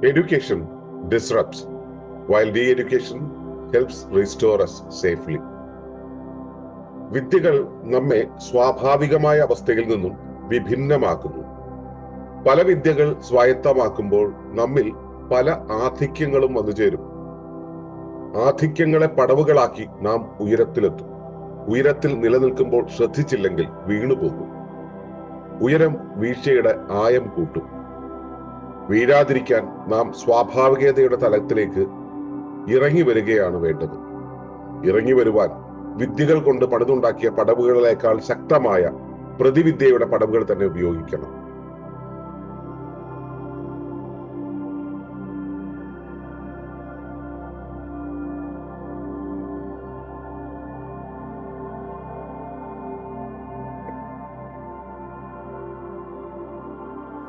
Education disrupts, while de education helps restore us safely. വിദ്യകൾ നമ്മെ സ്വാഭാവികമായ അവസ്ഥയിൽ നിന്നും വിഭിന്നമാക്കുന്നു. പല വിദ്യകൾ സ്വായത്തമാക്കുമ്പോൾ നമ്മിൽ പല ആധിക്യങ്ങളും വന്നു ചേരും. ആധിക്യങ്ങളെ പടവുകളാക്കി നാം ഉയരത്തിലെത്തും. ഉയരത്തിൽ നിലനിൽക്കുമ്പോൾ ശ്രദ്ധിച്ചില്ലെങ്കിൽ വീണുപോകും. ഉയരം വീഴ്ചയുടെ ആയം കൂട്ടും. വീഴാതിരിക്കാൻ നാം സ്വാഭാവികതയുടെ തലത്തിലേക്ക് ഇറങ്ങി വരികയാണ് വേണ്ടത്. ഇറങ്ങി വരുവാൻ വിദ്യകൾ കൊണ്ട് പണിതുണ്ടാക്കിയ പടവുകളേക്കാൾ ശക്തമായ പ്രതിവിദ്യയുടെ പടവുകൾ തന്നെ ഉപയോഗിക്കണം.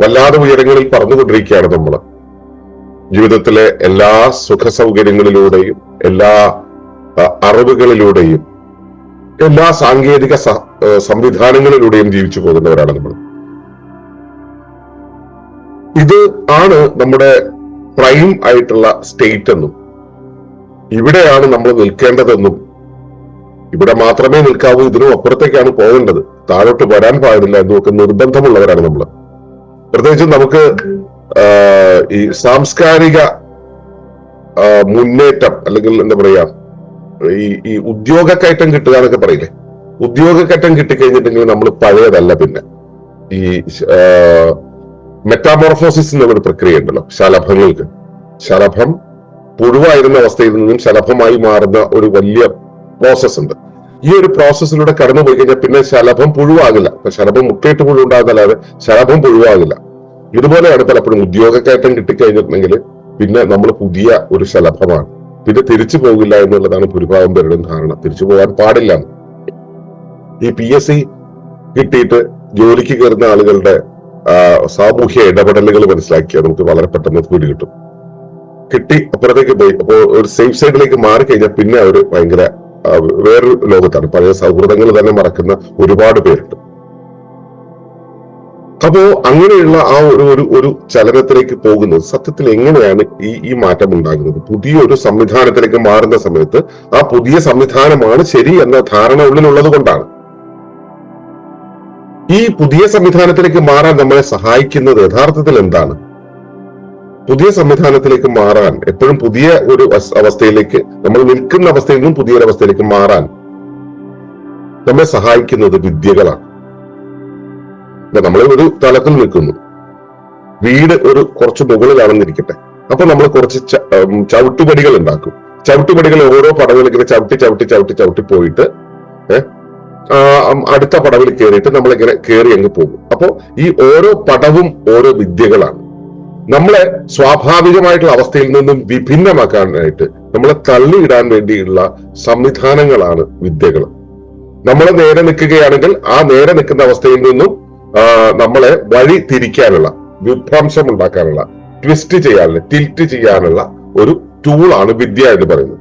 വല്ലാതെ ഉയരങ്ങളിൽ പറന്നുകൊണ്ടിരിക്കുകയാണ് നമ്മൾ ജീവിതത്തിലെ എല്ലാ സുഖ സൗകര്യങ്ങളിലൂടെയും എല്ലാ അറിവുകളിലൂടെയും എല്ലാ സാങ്കേതിക സംവിധാനങ്ങളിലൂടെയും ജീവിച്ചു പോകുന്നവരാണ് നമ്മൾ ഇത് ആണ് നമ്മുടെ പ്രൈം ആയിട്ടുള്ള സ്റ്റേറ്റ് എന്നും. ഇവിടെയാണ് നമ്മൾ നിൽക്കേണ്ടതെന്നും. ഇവിടെ മാത്രമേ നിൽക്കാവൂ ഇതിനും അപ്പുറത്തേക്കാണ് പോകേണ്ടത്. താഴോട്ട് വരാൻ പാടില്ല എന്നൊക്കെ നിർബന്ധമുള്ളവരാണ് നമ്മൾ പ്രത്യേകിച്ചും നമുക്ക് ഈ സാംസ്കാരിക മുന്നേറ്റം അല്ലെങ്കിൽ എന്താ പറയാ ഈ ഈ ഉദ്യോഗക്കയറ്റം കിട്ടുക എന്നൊക്കെ പറയില്ലേ? ഉദ്യോഗക്കയറ്റം കിട്ടിക്കഴിഞ്ഞിട്ടുണ്ടെങ്കിൽ നമ്മൾ പഴയതല്ല പിന്നെ. ഈ മെറ്റാമോർഫോസിസ് എന്നുള്ളൊരു പ്രക്രിയ ഉണ്ടല്ലോ ശലഭങ്ങൾക്ക്. ശലഭം പുഴുവായിരുന്ന അവസ്ഥയിൽ നിന്നും ശലഭമായി മാറുന്ന ഒരു വലിയ പ്രോസസ് ഉണ്ട്. ഈ ഒരു പ്രോസസ്സിലൂടെ കടന്നു പോയി കഴിഞ്ഞാൽ പിന്നെ ശലഭം പുഴുവാകില്ല. ശലഭം മുട്ടയിട്ട് പുഴു ഉണ്ടാകുന്നല്ലാതെ ശലഭം പുഴുവാകില്ല. ഇതുപോലെയാണ് പലപ്പോഴും ഉദ്യോഗക്കയറ്റം കിട്ടിക്കഴിഞ്ഞിട്ടുണ്ടെങ്കിൽ പിന്നെ നമ്മൾ പുതിയ ഒരു ശലഭമാണ്. പിന്നെ തിരിച്ചു പോകില്ല എന്നുള്ളതാണ് ഭൂരിഭാഗം പേരുടെയും ധാരണ. തിരിച്ചു പോകാൻ പാടില്ല. ഈ പി എസ് സി കിട്ടിയിട്ട് ജോലിക്ക് കയറുന്ന ആളുകളുടെ സാമൂഹ്യ ഇടപെടലുകൾ മനസ്സിലാക്കിയാൽ നമുക്ക് വളരെ പെട്ടെന്ന് കൂടി കിട്ടും. കിട്ടി അപ്പുറത്തേക്ക് പോയി. അപ്പോ ഒരു സേഫ് സൈഡിലേക്ക് മാറി കഴിഞ്ഞാൽ പിന്നെ അവർ ഭയങ്കര വേറൊരു ലോകത്താണ്. പഴയ സൗഹൃദങ്ങൾ തന്നെ മറക്കുന്ന ഒരുപാട് പേരുണ്ട്. അപ്പോ അങ്ങനെയുള്ള ആ ഒരു ഒരു ഒരു ചലനത്തിലേക്ക് പോകുന്നത് സത്യത്തിൽ എങ്ങനെയാണ് ഈ ഈ മാറ്റം ഉണ്ടാകുന്നത്? പുതിയൊരു സംവിധാനത്തിലേക്ക് മാറുന്ന സമയത്ത് ആ പുതിയ സംവിധാനമാണ് ശരി എന്ന ധാരണ ഉള്ളിലുള്ളത് കൊണ്ടാണ്. ഈ പുതിയ സംവിധാനത്തിലേക്ക് മാറാൻ നമ്മളെ സഹായിക്കുന്നത് യഥാർത്ഥത്തിൽ എന്താണ്? പുതിയ സംവിധാനത്തിലേക്ക് മാറാൻ എപ്പോഴും പുതിയ ഒരു അവസ്ഥയിലേക്ക് നമ്മൾ നിൽക്കുന്ന അവസ്ഥയിൽ നിന്നും പുതിയൊരു അവസ്ഥയിലേക്ക് മാറാൻ നമ്മെ സഹായിക്കുന്നത് വിദ്യകളാണ്. നമ്മൾ ഒരു തലത്തിൽ നിൽക്കുന്നു. വീട് ഒരു കുറച്ച് മുകളിലാണെന്നിരിക്കട്ടെ. അപ്പൊ നമ്മൾ കുറച്ച് ചവിട്ടുപടികൾ ഉണ്ടാക്കും. ചവിട്ടുപടികൾ ഓരോ പടവിലേക്ക് ചവിട്ടി ചവിട്ടി ചവിട്ടി ചവിട്ടി പോയിട്ട് അടുത്ത പടവിൽ കയറിയിട്ട് നമ്മൾ ഇങ്ങനെ കയറി അങ്ങ് പോകും. അപ്പോ ഈ ഓരോ പടവും ഓരോ വിദ്യകളാണ്. നമ്മളെ സ്വാഭാവികമായിട്ടുള്ള അവസ്ഥയിൽ നിന്നും വിഭിന്നമാക്കാനായിട്ട് നമ്മളെ തള്ളിയിടാൻ വേണ്ടിയുള്ള സംവിധാനങ്ങളാണ് വിദ്യകൾ. നമ്മൾ നേരെ നിൽക്കുകയാണെങ്കിൽ ആ നേരെ നിൽക്കുന്ന അവസ്ഥയിൽ നിന്നും നമ്മളെ വഴി തിരിക്കാനുള്ള വിഭ്രംശം ഉണ്ടാക്കാനുള്ള ട്വിസ്റ്റ് ചെയ്യാനുള്ള ടിൽറ്റ് ചെയ്യാനുള്ള ഒരു ടൂളാണ് വിദ്യ എന്ന് പറയുന്നത്.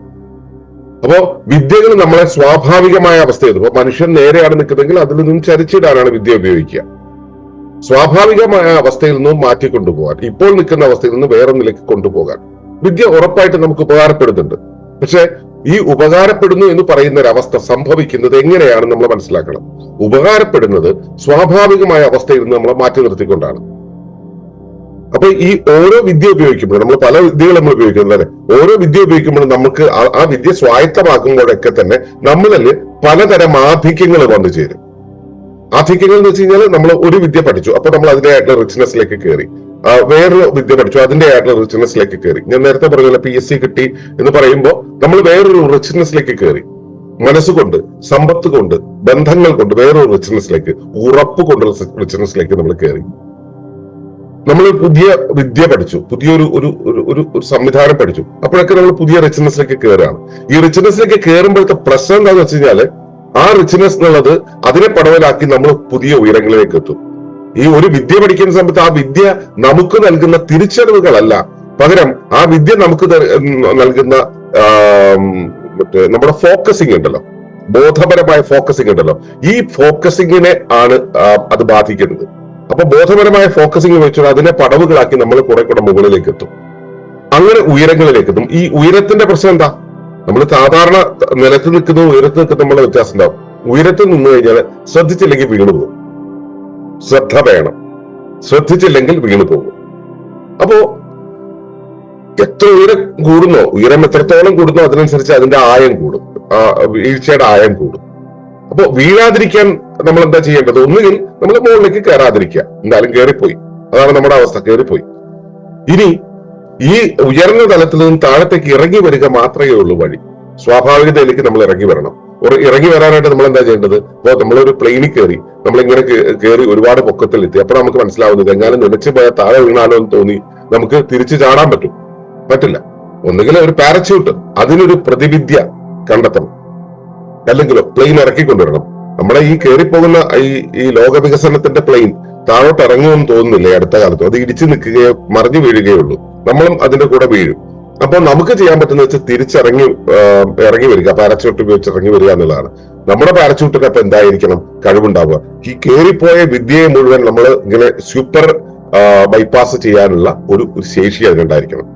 അപ്പോ വിദ്യകൾ നമ്മളെ സ്വാഭാവികമായ അവസ്ഥയിൽ ഇപ്പൊ മനുഷ്യൻ നേരെയാണ് നിൽക്കുന്നതെങ്കിൽ അതിൽ നിന്നും ചരിച്ചിടാനാണ് വിദ്യ ഉപയോഗിക്കുക. സ്വാഭാവികമായ അവസ്ഥയിൽ നിന്നും മാറ്റി കൊണ്ടുപോകാൻ ഇപ്പോൾ നിൽക്കുന്ന അവസ്ഥയിൽ നിന്ന് വേറെ നിലയ്ക്ക് കൊണ്ടുപോകാൻ വിദ്യ ഉറപ്പായിട്ട് നമുക്ക് ഉപകാരപ്പെടുന്നുണ്ട്. പക്ഷെ ഈ ഉപകാരപ്പെടുന്നു എന്ന് പറയുന്ന ഒരു അവസ്ഥ സംഭവിക്കുന്നത് എങ്ങനെയാണ് നമ്മൾ മനസ്സിലാക്കണം. ഉപകാരപ്പെടുന്നത് സ്വാഭാവികമായ അവസ്ഥയിൽ നിന്ന് നമ്മളെ മാറ്റി നിർത്തിക്കൊണ്ടാണ്. അപ്പൊ ഈ ഓരോ വിദ്യ ഉപയോഗിക്കുമ്പോൾ നമ്മൾ പല വിദ്യകൾ നമ്മൾ ഉപയോഗിക്കുന്നത് അല്ലെ? ഓരോ വിദ്യ ഉപയോഗിക്കുമ്പോഴും നമുക്ക് ആ- വിദ്യ സ്വായത്തമാക്കുമ്പോഴൊക്കെ തന്നെ നമ്മളിൽ പലതരം ആധിക്യങ്ങൾ വന്നു ചേരും. ആധിക്യങ്ങൾ എന്ന് വെച്ച് കഴിഞ്ഞാൽ നമ്മൾ ഒരു വിദ്യ പഠിച്ചു. അപ്പൊ നമ്മൾ അതിന്റെ റിച്ച്നെസ്സിലേക്ക് കയറി വേറൊരു വിദ്യ പഠിച്ചു. അതിന്റെ ആയിട്ടുള്ള റിച്ച്നെസ്സിലേക്ക് കയറി ഞാൻ നേരത്തെ പറഞ്ഞ പി എസ് സി കിട്ടി എന്ന് പറയുമ്പോൾ നമ്മൾ വേറൊരു റിച്ച്നെസ്സിലേക്ക് കയറി മനസ്സുകൊണ്ട് സമ്പത്ത് കൊണ്ട് ബന്ധങ്ങൾ കൊണ്ട് വേറൊരു റിച്ച്നെസ്സിലേക്ക് ഉറപ്പ് കൊണ്ട് റിച്ച്നെസ്സിലേക്ക് നമ്മൾ കയറി നമ്മൾ പുതിയ വിദ്യ പഠിച്ചു. പുതിയൊരു ഒരു ഒരു ഒരു സംവിധാനം പഠിച്ചു. അപ്പോഴൊക്കെ നമ്മൾ പുതിയ റിച്ച്നെസ്സിലേക്ക് കയറുകയാണ് ഈ റിച്ച്നെസ്സിലേക്ക് കയറുമ്പോഴത്തെ പ്രശ്നം എന്താണെന്ന് വെച്ച് കഴിഞ്ഞാൽ ആ റിച്ച്നെസ് എന്നുള്ളത് അതിനെ പടവലാക്കി നമ്മൾ പുതിയ ഉയരങ്ങളിലേക്ക് എത്തും. ഈ ഒരു വിദ്യ പഠിക്കുന്ന സമയത്ത് ആ വിദ്യ നമുക്ക് നൽകുന്ന തിരിച്ചറിവുകളല്ല. പകരം ആ വിദ്യ നമുക്ക് നൽകുന്ന മറ്റേ നമ്മുടെ ഫോക്കസിങ് ഉണ്ടല്ലോ. ബോധപരമായ ഫോക്കസിങ് ഉണ്ടല്ലോ. ഈ ഫോക്കസിങ്ങിനെ ആണ് അത് ബാധിക്കുന്നത്. അപ്പൊ ബോധപരമായ ഫോക്കസിങ് വെച്ചാൽ അതിനെ പടവുകളാക്കി നമ്മൾ കുറെ കൂടെ മുകളിലേക്ക് എത്തും. അങ്ങനെ ഉയരങ്ങളിലേക്ക് എത്തും. ഈ ഉയരത്തിന്റെ പ്രശ്നം എന്താ? നമ്മൾ സാധാരണ നിലത്ത് നിൽക്കുന്ന ഉയരത്ത് നിൽക്കുന്ന നമ്മളെ വ്യത്യാസം ഉണ്ടാവും. ഉയരത്തിൽ നിന്ന് കഴിഞ്ഞാൽ ശ്രദ്ധിച്ചില്ലെങ്കിൽ വീണു പോകും. ശ്രദ്ധ വേണം. ശ്രദ്ധിച്ചില്ലെങ്കിൽ വീണു പോകും. അപ്പോ എത്ര ഉയരം കൂടുന്നോ ഉയരം എത്രത്തോളം കൂടുന്നോ അതിനനുസരിച്ച് അതിന്റെ ആയം കൂടും. ആ വീഴ്ചയുടെ ആയം കൂടും. അപ്പോ വീഴാതിരിക്കാൻ നമ്മൾ എന്താ ചെയ്യേണ്ടത്? ഒന്നുകിൽ നമ്മൾ മുകളിലേക്ക് കയറാതിരിക്കുക. എന്തായാലും കയറിപ്പോയി. അതാണ് നമ്മുടെ അവസ്ഥ. കയറിപ്പോയി. ഇനി ഈ ഉയർന്ന തലത്തിൽ നിന്ന് താഴത്തേക്ക് ഇറങ്ങി വരിക മാത്രമേ ഉള്ളൂ വഴി. സ്വാഭാവികതയിലേക്ക് നമ്മൾ ഇറങ്ങി വരണം. ഒരു ഇറങ്ങി വരാനായിട്ട് നമ്മൾ എന്താ ചെയ്യേണ്ടത്? ഇപ്പൊ നമ്മളൊരു പ്ലെയിനിൽ കയറി നമ്മളിങ്ങനെ കയറി ഒരുപാട് പൊക്കത്തിൽ എത്തി അപ്പൊ നമുക്ക് മനസ്സിലാവുന്നത് എങ്ങാനും നിലച്ചു പോയാൽ താഴെ വീണാലോ എന്ന് തോന്നി നമുക്ക് തിരിച്ചു ചാടാൻ പറ്റും. പറ്റില്ല. ഒന്നുകിൽ ഒരു പാരച്യൂട്ട് അതിനൊരു പ്രതിവിദ്യ കണ്ടെത്തണം. അല്ലെങ്കിലോ പ്ലെയിൻ ഇറക്കി കൊണ്ടുവരണം നമ്മളെ ഈ കയറിപ്പോകുന്ന ഈ ഈ ലോക വികസനത്തിന്റെ പ്ലെയിൻ താഴോട്ട് ഇറങ്ങുമെന്ന് തോന്നുന്നില്ല അടുത്ത കാലത്ത്? അത് ഇടിച്ചു നിൽക്കുകയോ മറിഞ്ഞു വീഴുകയുള്ളൂ നമ്മളും അതിന്റെ കൂടെ വീഴും. അപ്പോൾ നമുക്ക് ചെയ്യാൻ പറ്റുന്ന വെച്ചാൽ തിരിച്ചിറങ്ങി ഇറങ്ങി വരിക പാരച്യൂട്ട് ഉപയോഗിച്ച് ഇറങ്ങി വരിക എന്നുള്ളതാണ്. നമ്മുടെ പാരച്യൂട്ടിന് അപ്പൊ എന്തായിരിക്കണം കഴിവുണ്ടാവുക? ഈ കയറിപ്പോയ വിദ്യയെ മുഴുവൻ നമ്മൾ ഇങ്ങനെ സൂപ്പർ ബൈപ്പാസ് ചെയ്യാനുള്ള ഒരു ശേഷി അതിനുണ്ടായിരിക്കണം.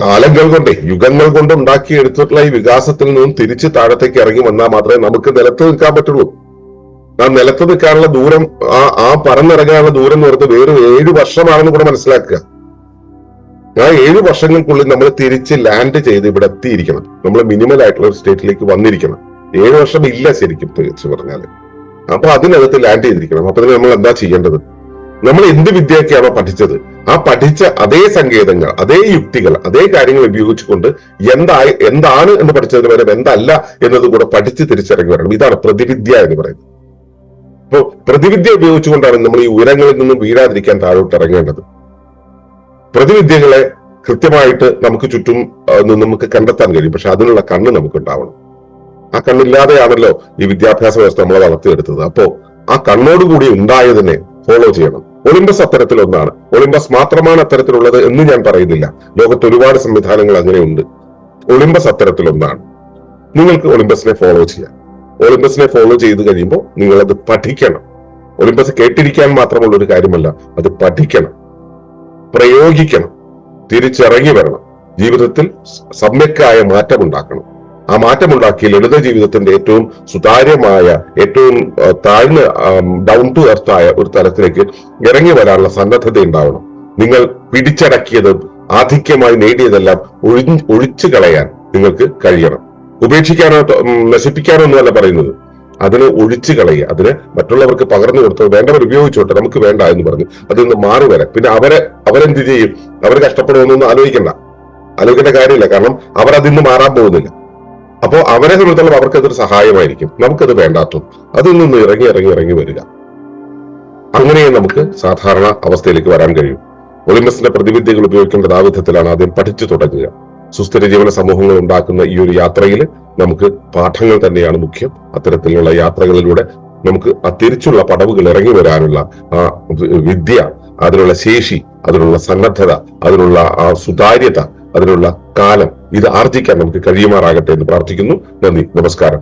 കാലങ്ങൾ കൊണ്ടേ യുഗങ്ങൾ കൊണ്ട് ഉണ്ടാക്കിയെടുത്തിട്ടുള്ള ഈ വികാസത്തിൽ നിന്നും തിരിച്ച് താഴത്തേക്ക് ഇറങ്ങി വന്നാൽ മാത്രമേ നമുക്ക് നിലത്ത് നിൽക്കാൻ പറ്റുള്ളൂ. ആ നിലത്ത് നിൽക്കാനുള്ള ദൂരം ആ ആ പറന്നിറങ്ങാനുള്ള ദൂരം എന്ന് പറയുന്നത് വേറെ ഏഴ് വർഷമാണെന്ന് കൂടെ മനസ്സിലാക്കുക. ആ ഏഴ് വർഷങ്ങൾക്കുള്ളിൽ നമ്മൾ തിരിച്ച് ലാൻഡ് ചെയ്ത് ഇവിടെ എത്തിയിരിക്കണം. നമ്മൾ മിനിമൽ ആയിട്ടുള്ള ഒരു സ്റ്റേറ്റിലേക്ക് വന്നിരിക്കണം. ഏഴ് വർഷം ഇല്ല ശരിക്കും തിരിച്ചു പറഞ്ഞാൽ. അപ്പൊ അതിനകത്ത് ലാൻഡ് ചെയ്തിരിക്കണം. അപ്പൊ നമ്മൾ എന്താ ചെയ്യേണ്ടത്? നമ്മൾ എന്ത് വിദ്യയൊക്കെയാണോ പഠിച്ചത്? ആ പഠിച്ച അതേ സങ്കേതങ്ങൾ അതേ യുക്തികൾ അതേ കാര്യങ്ങൾ ഉപയോഗിച്ചുകൊണ്ട് എന്തായി എന്താണ് എന്ന് പഠിച്ചതിന് പകരം എന്തല്ല എന്നത് കൂടെ പഠിച്ച് തിരിച്ചിറങ്ങി വരണം. ഇതാണ് പ്രതിവിദ്യ എന്ന് പറയുന്നത്. അപ്പോ പ്രതിവിദ്യ ഉപയോഗിച്ചുകൊണ്ടാണ് നമ്മൾ ഈ ഉയരങ്ങളിൽ നിന്നും വീഴാതിരിക്കാൻ താഴോട്ട് ഇറങ്ങേണ്ടത്. പ്രതിവിദ്യകളെ കൃത്യമായിട്ട് നമുക്ക് ചുറ്റും നമുക്ക് കണ്ടെത്താൻ കഴിയും. പക്ഷെ അതിനുള്ള കണ്ണ് നമുക്ക് ഉണ്ടാവണം ആ കണ്ണില്ലാതെയാണല്ലോ ഈ വിദ്യാഭ്യാസ വ്യവസ്ഥ നമ്മളെ വളർത്തിയെടുത്തത്. അപ്പോ ആ കണ്ണോടുകൂടി ഉണ്ടായതിനെ ഫോളോ ചെയ്യണം. ഒളിമ്പസ് അത്തരത്തിലൊന്നാണ്. ഒളിമ്പസ് മാത്രമാണ് അത്തരത്തിലുള്ളത് എന്ന് ഞാൻ പറയുന്നില്ല. ലോകത്ത് ഒരുപാട് സംവിധാനങ്ങൾ അങ്ങനെയുണ്ട്. ഒളിമ്പസ് അത്തരത്തിലൊന്നാണ്. നിങ്ങൾക്ക് ഒളിമ്പസിനെ ഫോളോ ചെയ്യാം. ഒളിമ്പസിനെ ഫോളോ ചെയ്ത് കഴിയുമ്പോൾ നിങ്ങളത് പഠിക്കണം. ഒളിമ്പസ് കേട്ടിരിക്കാൻ മാത്രമുള്ള ഒരു കാര്യമല്ല അത് പഠിക്കണം. പ്രയോഗിക്കണം. തിരിച്ചിറങ്ങി വരണം. ജീവിതത്തിൽ സമ്യക്കായ മാറ്റം ഉണ്ടാക്കണം ആ മാറ്റമുണ്ടാക്കി ലളിത ജീവിതത്തിന്റെ ഏറ്റവും സുതാര്യമായ ഏറ്റവും താഴ്ന്ന ഡൗൺ ടു എർത്ത് ആയ ഒരു തലത്തിലേക്ക് ഇറങ്ങി വരാനുള്ള സന്നദ്ധത ഉണ്ടാവണം. നിങ്ങൾ പിടിച്ചടക്കിയതും ആധിക്യമായി നേടിയതെല്ലാം ഒഴി ഒഴിച്ചു കളയാൻ നിങ്ങൾക്ക് കഴിയണം. ഉപേക്ഷിക്കാനോ നശിപ്പിക്കാനോ ഒന്നുമല്ല പറയുന്നത്. അതിനെ ഒഴിച്ചു കളയുക അതിനെ മറ്റുള്ളവർക്ക് പകർന്നു കൊടുത്ത് വേണ്ടവർ ഉപയോഗിച്ചോട്ടെ നമുക്ക് വേണ്ട എന്ന് പറഞ്ഞു അതിൽ നിന്ന് മാറി വരാം പിന്നെ അവരെ അവരെന്ത് ചെയ്യും? അവർ കഷ്ടപ്പെടുമെന്നൊന്നും ആലോചിക്കണ്ട. ആലോചിക്കേണ്ട കാര്യമില്ല കാരണം അവർ അതിൽ നിന്ന് മാറാൻ പോകുന്നില്ല. അപ്പോ അവരെ സംബന്ധിച്ചാലും അവർക്ക് അതൊരു സഹായമായിരിക്കും. നമുക്കത് വേണ്ടാത്തും അതിൽ നിന്ന് ഇറങ്ങി ഇറങ്ങി ഇറങ്ങി വരിക. അങ്ങനെ നമുക്ക് സാധാരണ അവസ്ഥയിലേക്ക് വരാൻ കഴിയും. ഒളിമ്പസിന്റെ പ്രതിവിദ്യകൾ ഉപയോഗിക്കേണ്ടത് ആ വിധത്തിലാണ് ആദ്യം പഠിച്ചു തുടങ്ങുക. സുസ്ഥിര ജീവന സമൂഹങ്ങൾ ഉണ്ടാക്കുന്ന ഈ ഒരു യാത്രയിൽ നമുക്ക് പാഠങ്ങൾ തന്നെയാണ് മുഖ്യം. അത്തരത്തിലുള്ള യാത്രകളിലൂടെ നമുക്ക് ആ തിരിച്ചുള്ള പടവുകൾ ഇറങ്ങി വരാനുള്ള ആ വിദ്യ അതിനുള്ള ശേഷി അതിനുള്ള സന്നദ്ധത അതിനുള്ള ആ സുതാര്യത അതിനുള്ള കാലം ഇത് ആർജിക്കാൻ നമുക്ക് കഴിയുമാറാകട്ടെ എന്ന് പ്രാർത്ഥിക്കുന്നു. നന്ദി. നമസ്കാരം.